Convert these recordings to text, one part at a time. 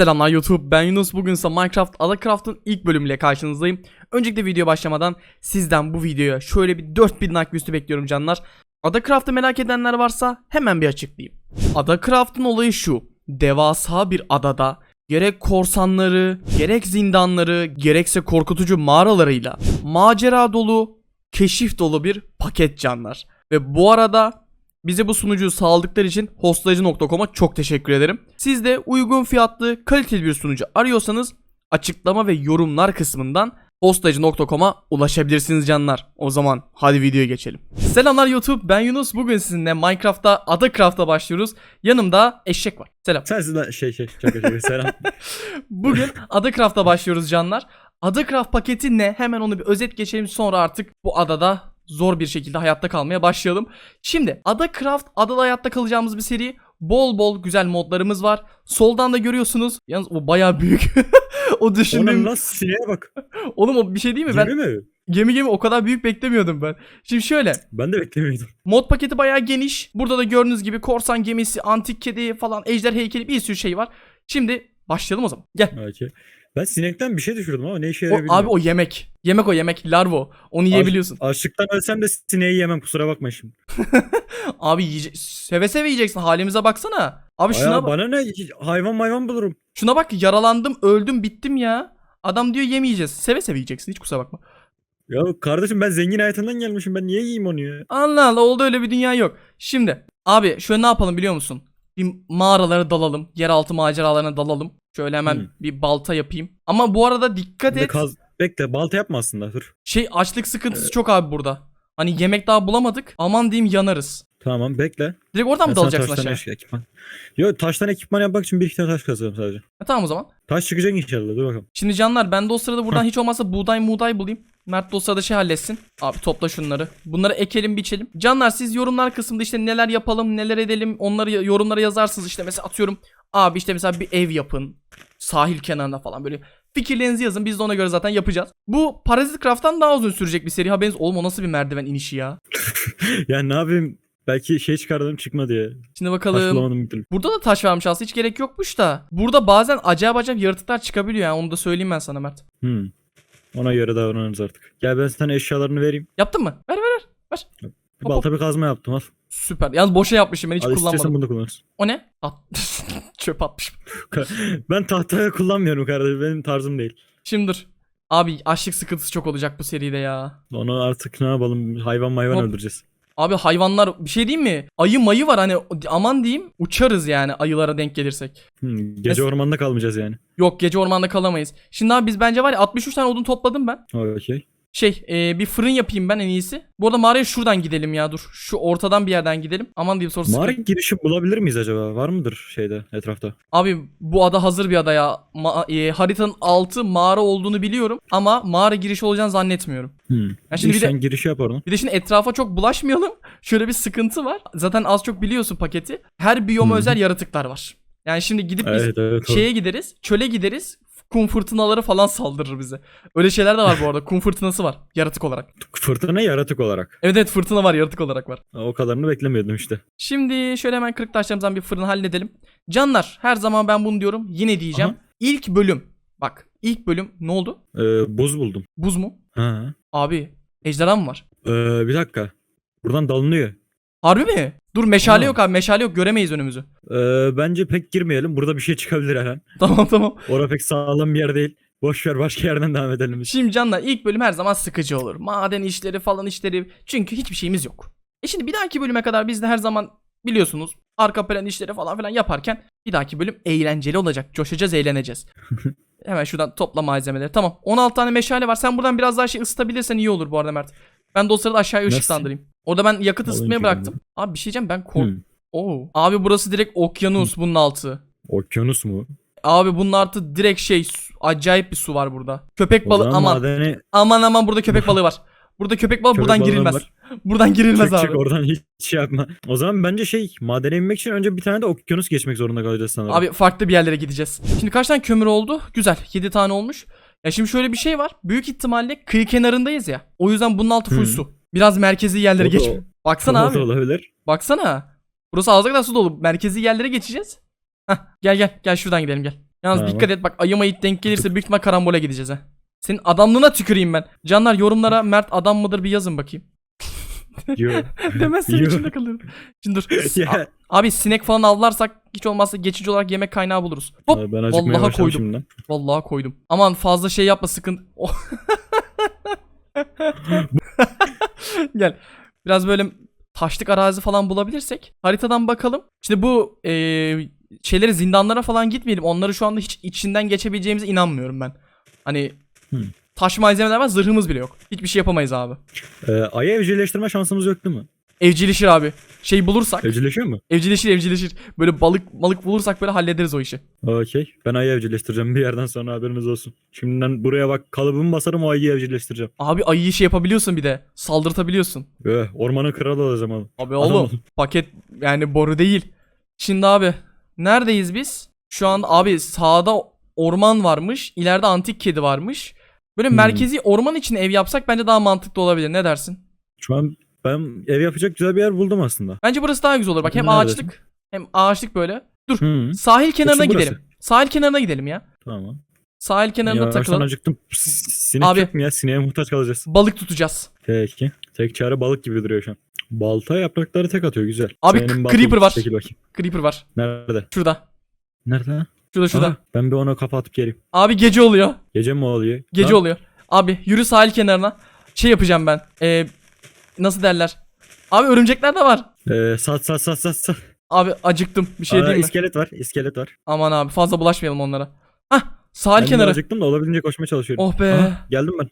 Selamlar YouTube ben Yunus bugün ise Minecraft Adacraft'ın ilk bölümüyle karşınızdayım. Öncelikle video başlamadan sizden bu videoya şöyle bir 4000 like üstü bekliyorum canlar. Adacraft'ı merak edenler varsa hemen bir açıklayayım. Adacraft'ın olayı şu. Devasa bir adada gerek korsanları, gerek zindanları, gerekse korkutucu mağaralarıyla macera dolu, keşif dolu bir paket canlar. Ve bu arada bize bu sunucuyu sağladıkları için hostlayıcı.com'a çok teşekkür ederim. Siz de uygun fiyatlı, kaliteli bir sunucu arıyorsanız açıklama ve yorumlar kısmından hostlayıcı.com'a ulaşabilirsiniz canlar. O zaman hadi videoya geçelim. Selamlar YouTube ben Yunus. Bugün sizinle Minecraft'ta Adacraft'a başlıyoruz. Yanımda eşek var. Selam. Sensin lan şey şey şaka şaka selam. Bugün Adacraft'a başlıyoruz canlar. Adacraft paketi ne? Hemen onu bir özet geçelim sonra artık bu adada zor bir şekilde hayatta kalmaya başlayalım. Şimdi Adacraft adada hayatta kalacağımız bir seri. Bol bol güzel modlarımız var. Soldan da görüyorsunuz. Yalnız o bayağı büyük. o Onun düşündüğüm... lan sineğe bak. Oğlum o bir şey değil mi? Ben Gemi mi? gemi gemi o kadar büyük beklemiyordum ben. Şimdi şöyle. Ben de beklemiyordum. Mod paketi bayağı geniş. Burada da gördüğünüz gibi korsan gemisi, antik kedi falan, ejder heykeli bir sürü şey var. Şimdi başlayalım o zaman. Gel. Okey. Ben sinekten bir şey düşürdüm ama ne işe O, yarıyor bilmiyorum. abi o yemek. Yemek o yemek. Larvo. Onu yiyebiliyorsun. Açlıktan ölsem de sineği yemem kusura bakma şimdi. Abi yiyece- seve seve yiyeceksin. Halimize baksana. Abi şuna Aya, bak. bana ne hayvan hayvan bulurum. Şuna bak yaralandım, öldüm, bittim ya. Adam diyor yemeyeceğiz. Seve seve yiyeceksin. Hiç kusura bakma. Ya kardeşim ben zengin hayatından gelmişim ben niye yiyeyim onu ya? Allah Allah oldu öyle bir dünya yok. Şimdi abi şöyle ne yapalım biliyor musun? Bir mağaralara dalalım. Yeraltı maceralarına dalalım. Şöyle hemen Hmm. bir balta yapayım. Ama bu arada dikkat Bir de et. kaz... Bekle balta yapma aslında dur. Şey açlık sıkıntısı çok abi burada. Hani yemek daha bulamadık. Aman diyeyim yanarız. Tamam bekle. Direkt oradan mı dalacaksın taştan aşağı? eş- ekipman. Yo taştan ekipman yapmak için bir iki tane taş kazıyorum sadece. E, tamam o zaman. Taş çıkacak inşallah dur bakalım. Şimdi canlar ben de o sırada buradan hiç olmazsa buğday muğday bulayım. Mert o sırada şey halletsin. Abi topla şunları. Bunları ekelim biçelim. Canlar siz yorumlar kısmında işte neler yapalım neler edelim onları yorumlara yazarsınız işte mesela atıyorum. Abi işte mesela bir ev yapın. Sahil kenarına falan böyle. Fikirlerinizi yazın biz de ona göre zaten yapacağız. Bu Parazit Craft'tan daha uzun sürecek bir seri haberiniz. Oğlum o nasıl bir merdiven inişi ya. ya ne yapayım belki şey çıkardım çıkmadı ya. Şimdi bakalım. Burada da taş varmış aslında hiç gerek yokmuş da. Burada bazen acayip acayip yaratıklar çıkabiliyor yani onu da söyleyeyim ben sana Mert. Hmm. Ona göre davranırız artık. Gel ben sana eşyalarını vereyim. Yaptın mı? Ver ver ver. Ver. Bir Hop, balta bir kazma yaptım al. Süper. Yalnız boşa yapmışım ben hiç Al istiyorsan kullanmadım. bunu da kullanırsın. O ne? At. Çöp atmışım. ben tahtaya kullanmıyorum kardeşim. Benim tarzım değil. Şimdi dur. Abi açlık sıkıntısı çok olacak bu seride ya. Onu artık ne yapalım? Hayvan mayvan Hop. öldüreceğiz. Abi hayvanlar bir şey diyeyim mi? Ayı mayı var hani aman diyeyim uçarız yani ayılara denk gelirsek. Hmm, gece Mes- ormanda kalmayacağız yani. Yok gece ormanda kalamayız. Şimdi abi biz bence var ya 63 tane odun topladım ben. Okey. Şey e, bir fırın yapayım ben en iyisi. Bu arada mağaraya şuradan gidelim ya dur. Şu ortadan bir yerden gidelim. Aman diyeyim sonra Mağara girişi bulabilir miyiz acaba? Var mıdır şeyde etrafta? Abi bu ada hazır bir ada ya. Ma- e, haritanın altı mağara olduğunu biliyorum. Ama mağara girişi olacağını zannetmiyorum. Hmm. Ya şimdi bir de- Sen girişi yap orada. Bir de şimdi etrafa çok bulaşmayalım. Şöyle bir sıkıntı var. Zaten az çok biliyorsun paketi. Her biyoma Hı. özel yaratıklar var. Yani şimdi gidip biz Evet evet. doğru. şeye gideriz. Çöle gideriz. Kum fırtınaları falan saldırır bize. Öyle şeyler de var bu arada. Kum fırtınası var. Yaratık olarak. Fırtına yaratık olarak. Evet evet fırtına var. Yaratık olarak var. O kadarını beklemiyordum işte. Şimdi şöyle hemen kırık taşlarımızdan bir fırın halledelim. Canlar her zaman ben bunu diyorum. Yine diyeceğim. İlk bölüm. Bak ilk bölüm ne oldu? Ee, buz buldum. Buz mu? Ha. Abi ejderha mı var? Ee, bir dakika. Buradan dalınıyor. Harbi mi? Dur meşale Aa. yok abi meşale yok göremeyiz önümüzü. Ee, bence pek girmeyelim. Burada bir şey çıkabilir her an. Tamam tamam. Orada pek sağlam bir yer değil. Boş ver başka yerden devam edelim biz. Şimdi canlar ilk bölüm her zaman sıkıcı olur. Maden işleri falan işleri. Çünkü hiçbir şeyimiz yok. E şimdi bir dahaki bölüme kadar biz de her zaman biliyorsunuz arka plan işleri falan filan yaparken bir dahaki bölüm eğlenceli olacak. Coşacağız eğleneceğiz. Hemen şuradan topla malzemeleri. Tamam 16 tane meşale var. Sen buradan biraz daha şey ısıtabilirsen iyi olur bu arada Mert. Ben de o sırada aşağıya Nasıl? ışıklandırayım. Orada ben yakıt ısıtmaya bıraktım. Abi bir şey diyeceğim ben kork... Hmm. Oo. Abi burası direkt okyanus bunun altı. Okyanus mu? Abi bunun altı direkt şey su- acayip bir su var burada. Köpek O balığı zaman aman. madeni Aman aman burada köpek balığı var. Burada köpek balığı Köpek buradan girilmez. var. Buradan girilmez çık abi. çık oradan hiç şey yapma. O zaman bence şey madene inmek için önce bir tane de okyanus geçmek zorunda kalacağız sanırım. Abi farklı bir yerlere gideceğiz. Şimdi kaç tane kömür oldu? Güzel. 7 tane olmuş. Ya şimdi şöyle bir şey var. Büyük ihtimalle kıyı kenarındayız ya. O yüzden bunun altı full Hı. su. Biraz merkezi yerlere geç. o- Baksana O abi. olabilir. Baksana. Burası ağzına kadar su dolu. Merkezi yerlere geçeceğiz. Hah gel gel. Gel şuradan gidelim gel. Yalnız Tamam. dikkat et bak ayıma it denk gelirse büyük ihtimal karambole gideceğiz ha. Senin adamlığına tüküreyim ben. Canlar yorumlara Mert adam mıdır bir yazın bakayım. Yok. Demezsen Yok. içimde kalır. Şimdi dur. Ya. Abi sinek falan avlarsak hiç olmazsa geçici olarak yemek kaynağı buluruz. Hop Abi Ben vallahi koydum. şimdiden. Vallahi koydum. Aman fazla şey yapma sıkın. Gel. Biraz böyle taşlık arazi falan bulabilirsek haritadan bakalım. İşte bu eee şeyleri zindanlara falan gitmeyelim. Onları şu anda hiç içinden geçebileceğimize inanmıyorum ben. Hani Hmm. taş malzemeler var zırhımız bile yok. Hiçbir şey yapamayız abi. Ee, ayı evcilleştirme şansımız yoktu mu? Evcilleşir abi. Şey bulursak. Evcilleşiyor mu? Evcilleşir evcilleşir. Böyle balık balık bulursak böyle hallederiz o işi. Okey. Ben ayı evcilleştireceğim bir yerden sonra haberiniz olsun. Şimdiden buraya bak kalıbımı basarım o ayıyı evcilleştireceğim. Abi ayıyı şey yapabiliyorsun bir de. Saldırtabiliyorsun. Öh, ormanın kralı olacağım abi. Abi Adam oğlum ol. paket yani boru değil. Şimdi abi neredeyiz biz? Şu an abi sağda orman varmış. ileride antik kedi varmış. Böyle Hmm. merkezi orman için ev yapsak bence daha mantıklı olabilir. Ne dersin? Şu an ben ev yapacak güzel bir yer buldum aslında. Bence burası daha güzel olur. Bak hem Neredesin? ağaçlık hem ağaçlık böyle. Hı. Sahil kenarına burası. gidelim. Sahil kenarına gidelim ya. Tamam. Sahil kenarına Yavaştan takılalım. acıktım. Sinek Abi. yok mu ya? Sineğe muhtaç kalacağız. Balık tutacağız. Peki. Tek çare balık gibi duruyor şu an. Balta yaprakları tek atıyor güzel. Abi, Senin creeper var. Çekil bakayım. Creeper var. Nerede? Şurada. Nerede? Şurada şurada. Aha, ben bir onu kafa atıp geleyim. Abi gece oluyor. Gece mi oluyor? Gece Lan, oluyor. Abi yürü sahil kenarına. Şey yapacağım ben. Ee, nasıl derler? Abi örümcekler de var. Ee, sat sat sat sat sat. Abi acıktım. Bir şey Aa, diyeyim mi? iskelet var. iskelet var. Aman abi fazla bulaşmayalım onlara. Hah sahil Ben de kenarı. acıktım da olabildiğince koşmaya çalışıyorum. Oh be. Aha, geldim ben.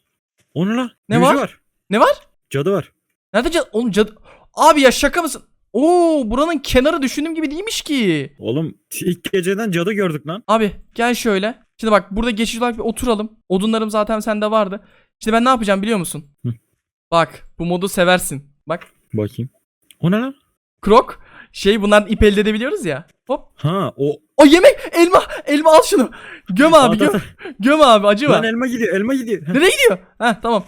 O ne lan? Ne Büyücü var? Ne var? Cadı var. Nerede cadı? Oğlum cadı. Abi ya şaka mısın? Oo buranın kenarı düşündüğüm gibi değilmiş ki. Oğlum ilk geceden cadı gördük lan. Abi gel şöyle. Şimdi bak burada geçici olarak bir oturalım. Odunlarım zaten sende vardı. Şimdi ben ne yapacağım biliyor musun? Hı. Bak bu modu seversin. Bak. Bakayım. O ne lan? Krok. Şey bunlar ip elde edebiliyoruz ya. Hop. Ha o. O yemek elma elma al şunu. Göm abi göm. Göm abi acıma. Lan elma gidiyor elma gidiyor. Nereye gidiyor? Heh tamam.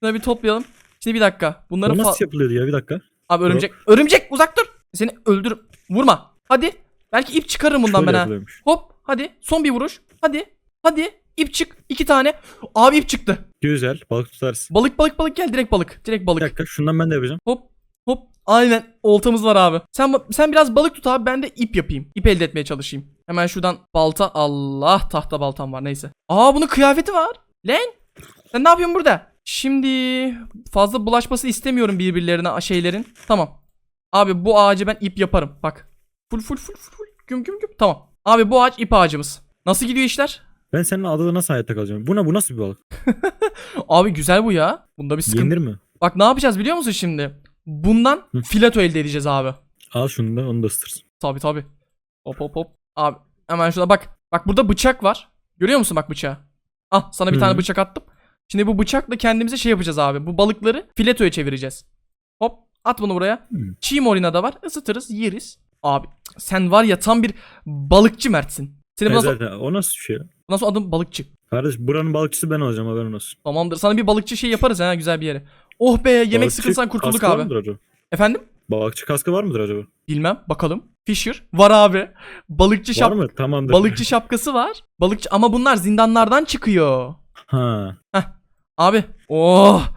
Şunları bir toplayalım. Şimdi bir dakika. Bunları nasıl yapılıyordu ya bir dakika. Abi örümcek. Örümcek uzak dur. Seni öldürürüm. Vurma. Hadi. Belki ip çıkarırım bundan Şöyle ben ha. Hop. Hadi. Son bir vuruş. Hadi. Hadi. İp çık. iki tane. Abi ip çıktı. Güzel balık tutarız. Balık balık balık gel. Direkt balık. Direkt Bir balık. dakika şundan ben de yapacağım. Hop. Hop. Aynen. Oltamız var abi. Sen sen biraz balık tut abi. Ben de ip yapayım. İp elde etmeye çalışayım. Hemen şuradan balta. Allah tahta baltam var. Neyse. Aa bunun kıyafeti var. Lan. Sen ne yapıyorsun burada? Şimdi fazla bulaşması istemiyorum birbirlerine şeylerin. Tamam. Abi bu ağacı ben ip yaparım. Bak. Full full full. full. Güm güm güm. Tamam. Abi bu ağaç ip ağacımız. Nasıl gidiyor işler? Ben senin adada nasıl hayatta kalacağım? Bu ne bu nasıl bir balık? Abi güzel bu ya. Bunda bir sıkıntı. Yenir mi? Bak ne yapacağız biliyor musun şimdi? Bundan Hı. fileto elde edeceğiz abi. Al şunu da onu da ısıtırsın. Tabi tabi. Hop hop hop. Abi hemen şurada bak. Bak burada bıçak var. Görüyor musun bak bıçağı? Ah sana bir Hı. tane bıçak attım. Şimdi bu bıçakla kendimize şey yapacağız abi. Bu balıkları filetoya çevireceğiz. Hop at bunu buraya. Hı. Çiğ morina da var. Isıtırız yeriz. Abi sen var ya tam bir balıkçı Mert'sin. E nasıl, zaten o nasıl bir şey ya? nasıl adın balıkçı. Kardeş buranın balıkçısı ben olacağım haberin olsun. Tamamdır. Sana bir balıkçı şey yaparız ha güzel bir yere. Oh be yemek Balıkçı sıkıntısından kurtulduk kaskı abi. Var mıdır acaba? Efendim? Balıkçı kaskı var mıdır acaba? Bilmem. Bakalım. Fisher. Var abi. Balıkçı Var şap mı? Tamamdır. balıkçı şapkası var. Balıkçı ama bunlar zindanlardan çıkıyor. Ha. Abi. Oh.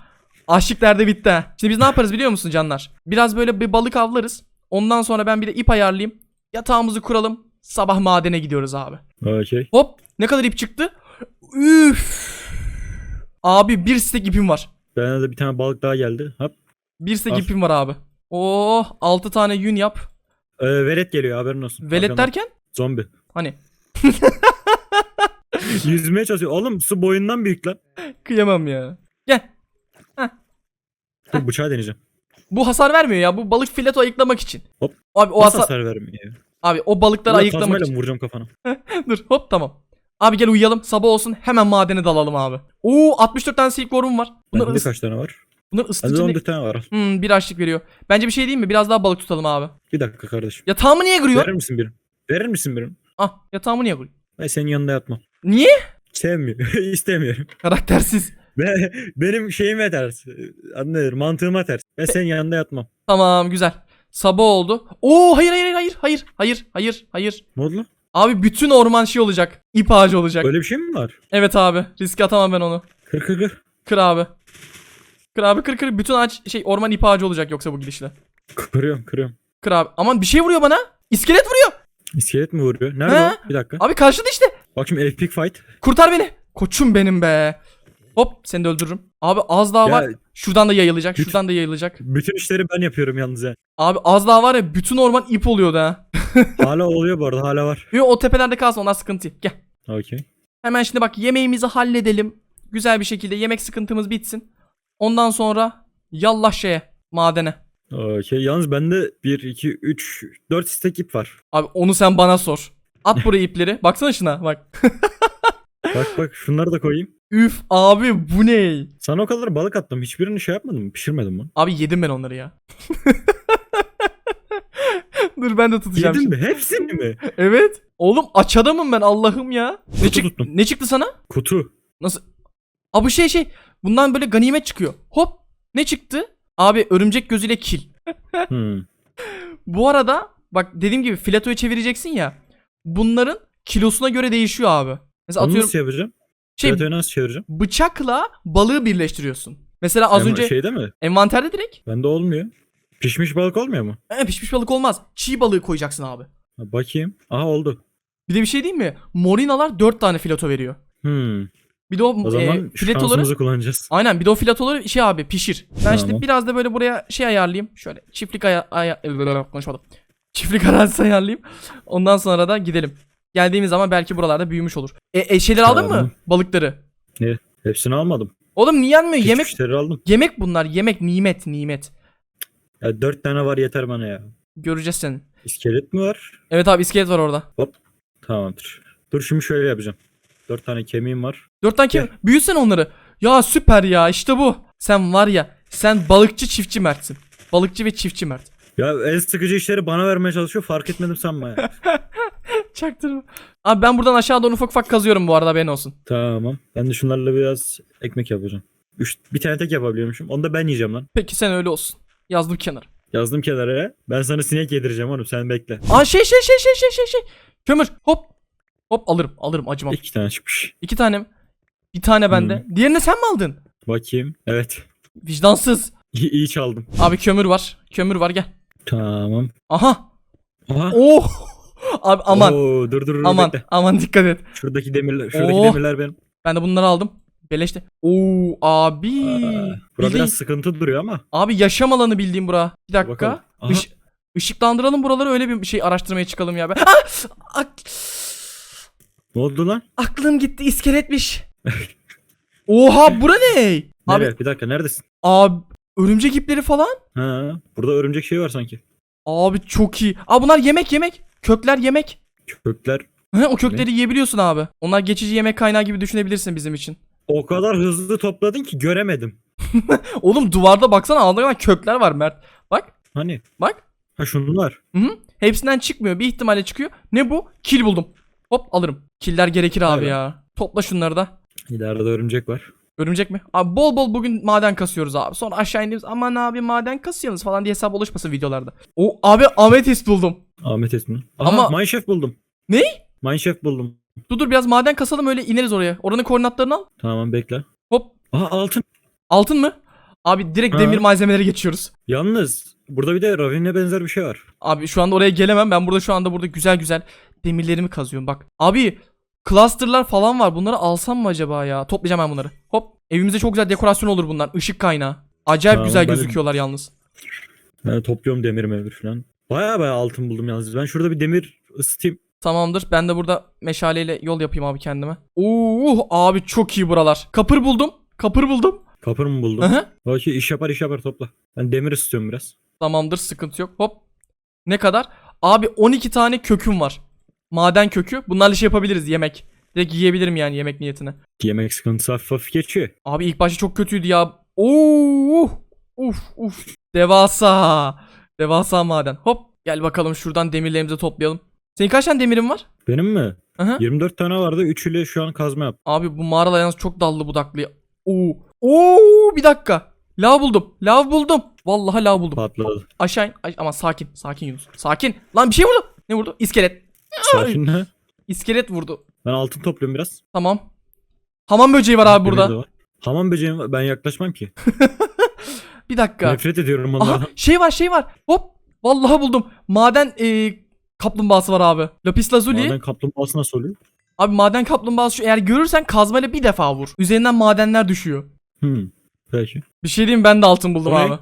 Açlık derdi bitti. ha. Şimdi biz ne yaparız biliyor musun canlar? Biraz böyle bir balık avlarız. Ondan sonra ben bir de ip ayarlayayım. Yatağımızı kuralım. Sabah madene gidiyoruz abi. Okey. Hop. Ne kadar ip çıktı? Üf. Abi bir stek ipim var. Bana da bir tane balık daha geldi. Hop. Bir stek Al. ipim var abi. Oh 6 tane yün yap. Ee, velet geliyor haberin olsun. Velet Arkamdan. derken? Zombi. Hani Yüzmeye çalışıyor. Oğlum su boyundan büyük lan. kıyamam ya. Gel. Dur bıçağı deneyeceğim. Bu hasar vermiyor ya. Bu balık fileto ayıklamak için. Hop. Abi o Nasıl hasar hasar vermiyor? Abi o balıkları Ulan ayıklamak için. vuracağım kafana? Dur hop tamam. Abi gel uyuyalım. Sabah olsun hemen madene dalalım abi. Oo 64 tane silkworm var. Bunlar, Bende ıs, kaç tane var? bunlar Bende ısıtıcı. 14 tane var. Hmm, bir açlık veriyor. Bence bir şey diyeyim mi? Biraz daha balık tutalım abi. Bir dakika kardeşim. Yatağımı niye kırıyor? Verir misin birim? Verir misin birim? Ah yatağımı niye kırıyor? Ben senin yanında yatmam. Niye? Sevmiyor. İstemiyorum. Karaktersiz. Ve benim şeyime ters. Adı nedir? Mantığıma ters. Ben senin yanında yatmam. Tamam güzel. Sabah oldu. Oo hayır hayır hayır hayır hayır hayır hayır. Ne oldu lan? Abi bütün orman şey olacak. İp ağacı olacak. Öyle bir şey mi var? Evet abi. Riske atamam ben onu. Kır kır kır. Kır abi. Kır abi kır kır. Bütün ağaç şey orman ip ağacı olacak yoksa bu gidişle. Kırıyorum kırıyorum. Kır abi. Aman bir şey vuruyor bana. İskelet vuruyor. İskelet mi vuruyor? Nerede He? o? Bir dakika. Abi karşıda işte. Bak şimdi epic fight. Kurtar beni. Koçum benim be. Hop seni de öldürürüm. Abi az daha Ya- var. Şuradan da yayılacak. Lütfen. Şuradan da yayılacak. Bütün işleri ben yapıyorum yalnız ya. Abi az daha var ya bütün orman ip oluyordu ha. Hala oluyor bu arada hala var. Yo, o tepelerde kalsın onlar sıkıntı. Gel. Okey. Hemen şimdi bak yemeğimizi halledelim. Güzel bir şekilde yemek sıkıntımız bitsin. Ondan sonra yallah şeye madene. Okey. Yalnız bende 1, 2, 3, 4 stack ip var. Abi onu sen bana sor. At buraya ipleri. Baksana şuna bak. Bak bak şunları da koyayım. Üf abi bu ne? Sana o kadar balık attım. Hiçbirini şey yapmadım mı? Pişirmedim mi? Abi yedim ben onları ya. Dur ben de tutacağım. Yedin şimdi. mi? Hepsini mi? Evet. Oğlum aç adamım ben Allah'ım ya. Ne, çık- tuttum. ne çıktı sana? Kutu. Nasıl? Abi şey şey. Bundan böyle ganimet çıkıyor. Hop. Ne çıktı? Abi örümcek gözüyle kil. Hmm. Bu arada bak dediğim gibi filetoyu çevireceksin ya. Bunların kilosuna göre değişiyor abi. Mesela Onu atıyorum nasıl yapacağım? Şey Şey, nasıl çevireceğim? bıçakla balığı birleştiriyorsun. Mesela az önce Şeyde mi? envanterde direkt Bende olmuyor. Pişmiş balık olmuyor mu? e, pişmiş balık olmaz. Çiğ balığı koyacaksın abi. Ha, bakayım. Aha oldu. Bir de bir şey diyeyim mi? Morinalar 4 tane fileto veriyor. Hmm. Bir de o, O e, zaman filetoları şansımızı kullanacağız. Aynen bir de o filetoları şey abi pişir. Ben şimdi Tamam. biraz da böyle buraya şey ayarlayayım. Şöyle çiftlik aya, aya konuşmadım. Çiftlik arazisi ayarlayayım. Ondan sonra da gidelim. Geldiğimiz zaman belki buralarda büyümüş olur. E, e şeyleri aldın mı? Balıkları. Hepsini almadım. Oğlum niye yenmiyor? Yemek işleri aldım. yemek bunlar. Yemek nimet nimet. Ya dört tane var yeter bana ya. Göreceğiz seni. İskelet mi var? Evet abi iskelet var orada. Tamamdır. Dur şimdi şöyle yapacağım. Dört tane kemiğim var. Dört tane kim? Büyüsene onları. Ya süper ya işte bu. Sen var ya sen balıkçı çiftçi Mert'sin. Balıkçı ve çiftçi Mert. Ya en sıkıcı işleri bana vermeye çalışıyor. Fark etmedim sanma ya. Çaktırma. Abi ben buradan aşağı doğru ufak ufak kazıyorum bu arada haberin olsun. tamam. Ben de şunlarla biraz ekmek yapacağım. Üç, bir tane tek yapabiliyormuşum. Onu da ben yiyeceğim lan. Peki sen öyle olsun. Yazdım kenara. Yazdım kenara. Ben sana sinek yedireceğim oğlum. Sen bekle. Aa şey şey şey şey şey şey şey. Kömür hop. Hop alırım alırım acımam. İki tane çıkmış. İki tane mi? Bir tane bende. Diğerini sen mi aldın? Bakayım. Evet. Vicdansız. İyi, iyi çaldım. Abi kömür var. Kömür var gel. Tamam. Aha. Aha. Oh. Abi aman. Oo, dur dur dur aman. bekle. Aman dikkat et. Şuradaki demirler, şuradaki Oh. demirler benim. Ben de bunları aldım. Beleşte. Oo abi. Aa, bura Bildiğin- biraz sıkıntı duruyor ama. Abi yaşam alanı bildiğim bura. Bir dakika. Aha. Iş- ışıklandıralım buraları öyle bir şey araştırmaya çıkalım ya. Ben... Ah! Ak- Ne oldu lan? aklım gitti iskeletmiş. Oha bura ne? Nereye? Abi, Bir dakika neredesin? abi örümcek ipleri falan. Ha, burada örümcek şey var sanki. Abi çok iyi. Abi bunlar yemek yemek. Kökler yemek. Kökler. He, o kökleri yiyebiliyorsun abi. Onlar geçici yemek kaynağı gibi düşünebilirsin bizim için. O kadar hızlı topladın ki göremedim. Oğlum duvarda baksana altında kökler var Mert. Bak Hani? bak. Ha şunlar. Hı hı. Hepsinden çıkmıyor. Bir ihtimalle çıkıyor. Ne bu? Kil buldum. Hop alırım. Killer gerekir abi Evet. ya. Topla şunları da. İleride örümcek var. Örümcek mi? Abi bol bol bugün maden kasıyoruz abi. Sonra aşağı indiğimiz aman abi maden kasıyorsunuz falan diye hesap oluşmasın videolarda. O abi ametist buldum. Ahmet ismi. Aha, Ama- Ama... Mineshaft buldum. Ne? Mineshaft buldum. Dur dur biraz maden kasalım öyle ineriz oraya. Oranın koordinatlarını al. Tamam bekle. Hop. Aha altın. Altın mı? Abi direkt Ha. demir malzemeleri geçiyoruz. Yalnız burada bir de ravine benzer bir şey var. Abi şu anda oraya gelemem. Ben burada şu anda burada güzel güzel demirlerimi kazıyorum bak. Abi clusterlar falan var. Bunları alsam mı acaba ya? Toplayacağım ben bunları. Hop. Evimize çok güzel dekorasyon olur bunlar. Işık kaynağı. Acayip Tamam, güzel ben gözüküyorlar yalnız. Ben de topluyorum demir mevir falan. Baya baya altın buldum yalnız. Ben şurada bir demir ısıtayım. Tamamdır. Ben de burada meşaleyle yol yapayım abi kendime. Oo abi çok iyi buralar. Kapır buldum. Kapır buldum. Kapır mı buldum? Aha. Belki iş yapar iş yapar topla. Ben demir ısıtıyorum biraz. Tamamdır sıkıntı yok. Hop. Ne kadar? Abi 12 tane köküm var. Maden kökü. Bunlarla şey yapabiliriz yemek. Direkt yiyebilirim yani yemek niyetine. Yemek sıkıntısı hafif hafif geçiyor. Abi ilk başta çok kötüydü ya. Oo! Uf uf. Devasa. Devasa maden. Hop. Gel bakalım şuradan demirlerimizi toplayalım. Senin kaç tane demirin var? Benim mi? Aha. 24 tane vardı. 3 ile şu an kazma yap. Abi bu mağaralar yalnız çok dallı budaklı. Oo. Oo bir dakika. Lav buldum. Lav buldum. Vallahi lav buldum. Patladı. Aşağı in. Ama sakin. Sakin Yunus. Sakin. Lan bir şey vurdu. Ne vurdu? İskelet. Sakin ha. İskelet vurdu. Ben altın topluyorum biraz. Tamam. Hamam böceği var abi de burada. var. Hamam böceği var. ben yaklaşmam ki. Bir dakika. Nefret ediyorum Aha onlardan. şey var şey var. Hop. Vallahi buldum. Maden e, kaplumbağası var abi. Lapis lazuli. Maden kaplumbağası nasıl oluyor? Abi maden kaplumbağası şu eğer görürsen kazmayla bir defa vur. Üzerinden madenler düşüyor. Hmm. Peki. Bir şey diyeyim ben de altın buldum O ne? abi.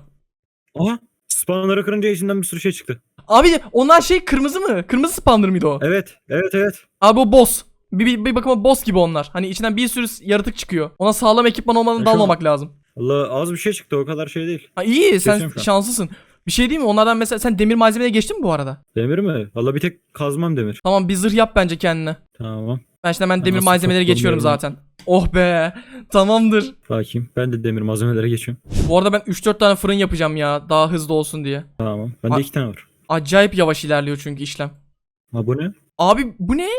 Aha. Spawner'ı kırınca içinden bir sürü şey çıktı. Abi onlar şey kırmızı mı? Kırmızı spawner mıydı o? Evet. Evet evet. Abi o boss. Bir, bir, bir bakıma boss gibi onlar. Hani içinden bir sürü yaratık çıkıyor. Ona sağlam ekipman olmadan Ya şu an- dalmamak lazım. Allah az bir şey çıktı o kadar şey değil. Ha, iyi sen Kesiyorum şu an. şanslısın. Bir şey diyeyim mi? Onlardan mesela sen demir malzemeye geçtin mi bu arada? Demir mi? Valla bir tek kazmam demir. Tamam bir zırh yap bence kendine. Tamam. Ben şimdi hemen Ben demir nasıl malzemeleri geçiyorum zaten. Oh be. Tamamdır. Bakayım. Ben de demir malzemelere geçiyorum. Bu arada ben 3-4 tane fırın yapacağım ya. Daha hızlı olsun diye. Tamam. Bende A- iki tane var. Acayip yavaş ilerliyor çünkü işlem. Ha bu ne? Abi bu ne?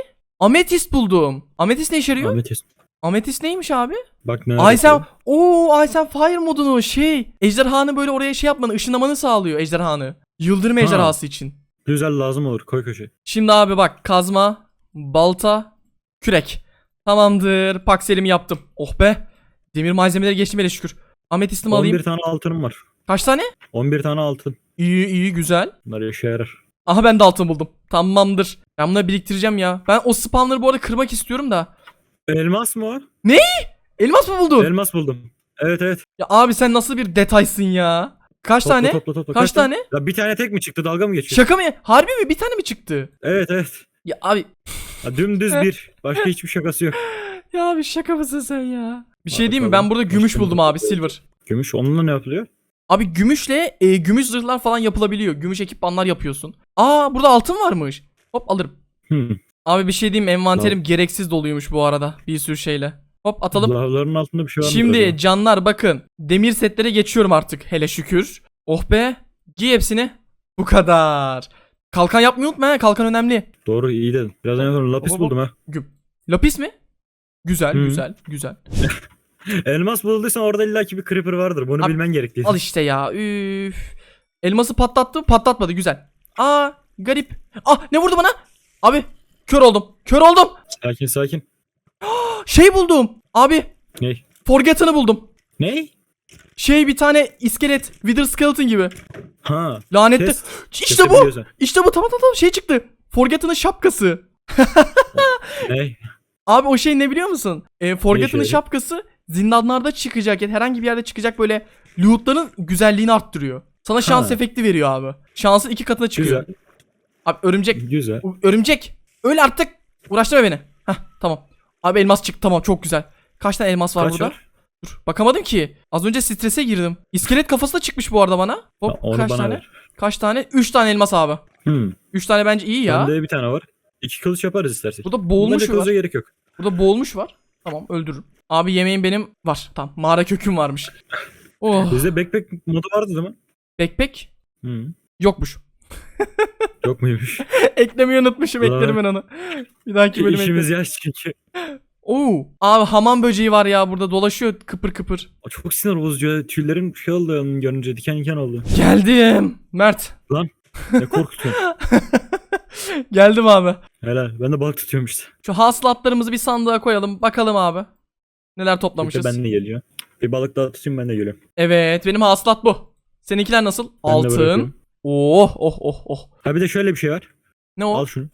Ametist buldum. Ametist ne işe yarıyor? Ametist. Ametist neymiş abi? Bak ne yapıyor? ooo Aysem Fire modunu şey. Ejderhanı böyle oraya şey yapmanı, ışınlamanı sağlıyor ejderhanı. Yıldırım Ha. ejderhası için. Güzel lazım olur. Koy köşe. Şimdi abi bak kazma, balta, kürek. Tamamdır. Pakselimi yaptım. Oh be. Demir malzemeleri geçtim hele şükür. Ametistimi 11 alayım. tane altınım var. Kaç tane? 11 tane altın. İyi iyi güzel. Bunlar işe yarar. Aha ben de altın buldum. Tamamdır. Ben bunları biriktireceğim ya. Ben o spawner'ı bu arada kırmak istiyorum da. Elmas mı var? Elmas mı buldun? Elmas buldum. Evet evet. Ya abi sen nasıl bir detaysın ya? Kaç Topla, tane? Topla, topla. Kaç tane? Ya bir tane tek mi çıktı? Dalga mı geçiyor? Şaka mı? Harbi mi? Bir tane mi çıktı? Evet evet. Ya abi Ya dümdüz bir. Başka hiçbir şakası yok. ya abi şaka mısın sen ya? Bir Hadi şey diyeyim mi? Ben burada gümüş buldum ne? abi silver. Gümüş onunla ne yapılıyor? Abi gümüşle e, gümüş zırhlar falan yapılabiliyor. Gümüş ekipmanlar yapıyorsun. Aa burada altın varmış. Hop alırım. Hmm. Abi bir şey diyeyim? Envanterim gereksiz doluymuş bu arada. Bir sürü şeyle. Hop atalım. Lavların altında bir şey var? Şimdi canlar bakın. Demir setlere geçiyorum artık hele şükür. Oh be. Giy hepsini. Bu kadar. Kalkan yapmayı unutma ha. Kalkan önemli. Doğru iyi dedin. Birazdan yaparım. Lapis Hop, hop, buldum ha. Lapis mi? Güzel Hı. güzel güzel. Elmas bulduysan orada illaki bir creeper vardır. Bunu Abi, bilmen gerekli. Al işte ya. Üf. Elması patlattı patlatmadı güzel. Aa garip. Ah ne vurdu bana? Abi kör oldum. Kör oldum. Sakin sakin. Şey buldum. Abi Ney? Forgotten buldum. Ney? Şey bir tane iskelet. Wither Skeleton gibi. Ha. Lanetli. Kes. İşte bu. İşte bu tamam tamam tamam şey çıktı. Forgotten'ın şapkası. Ney? Abi o şey ne biliyor musun? E, Forgotten'ın şey? şapkası zindanlarda çıkacak ya herhangi bir yerde çıkacak böyle lootların güzelliğini arttırıyor. Sana şans Ha. efekti veriyor abi. Şansın iki katına çıkıyor. Güzel. Abi örümcek. Güzel. Örümcek. Öyle artık. Uğraştırma beni. Heh tamam. Abi elmas çıktı tamam çok güzel. Kaç tane elmas var Kaç burada? var? Dur bakamadım ki. Az önce strese girdim. İskelet kafası da çıkmış bu arada bana. Hop Ha, onu kaç bana tane? ver. Kaç tane? 3 tane elmas abi. Hmm. 3 tane bence iyi ya. Bende bir tane var. İki kılıç yaparız istersek. Burada boğulmuş var. kılıca gerek yok. Burada boğulmuş var. Tamam öldürürüm. Abi yemeğim benim var. Tamam mağara köküm varmış. Oh. Bizde backpack modu vardı değil mi? Backpack Hmm. yokmuş. Yok muymuş? Eklemeyi unutmuşum. Ulan. Eklerim ben onu. Bir dahaki bölüm İşimiz eklerim. yaş çünkü. Oo. Abi hamam böceği var ya burada dolaşıyor kıpır kıpır. O Çok sinir bozucu. ya. Tüylerim şey oldu onu görünce diken diken oldu. Geldim. Mert. Ne korkutuyorsun. Geldim abi. Helal. Ben de balık tutuyorum işte. Şu hasılatlarımızı bir sandığa koyalım. Bakalım abi. Neler toplamışız. ben de geliyor. Bir balık daha tutayım ben de geliyorum. Evet benim hasılat bu. Seninkiler nasıl? Ben de Altın. bırakıyorum. Oh oh oh oh. Ha bir de şöyle bir şey var. Ne o? Al şunu.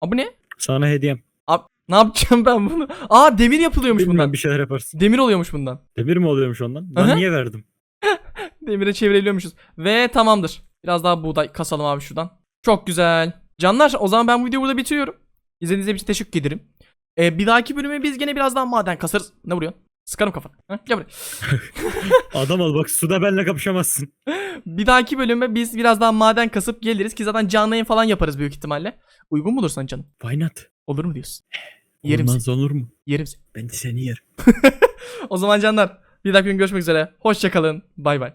Aa, bu ne? Sana hediyem. Abi, ne yapacağım ben bunu? Aa demir yapılıyormuş Bilmem bundan. bir şeyler yaparsın. Demir oluyormuş bundan. Demir mi oluyormuş ondan? Ben niye verdim? Demire çevirebiliyormuşuz. Ve tamamdır. Biraz daha buğday kasalım abi şuradan. Çok güzel. Canlar o zaman ben bu videoyu burada bitiriyorum. İzlediğiniz için teşekkür ederim. Ee, bir dahaki bölüme biz gene biraz daha maden kasarız. Ne vuruyorsun? Sıkarım kafanı. Ha? Gel buraya. Adam ol bak suda benimle kapışamazsın. Bir dahaki bölüme biz biraz daha maden kasıp geliriz ki zaten canlı yayın falan yaparız büyük ihtimalle. Uygun bulursan canım. Why not? Olur mu diyorsun? Yerim Olmaz seni. olur mu? Yerim seni. Ben de seni yerim. O zaman canlar bir dahaki gün görüşmek üzere. Hoşçakalın. Bay bay.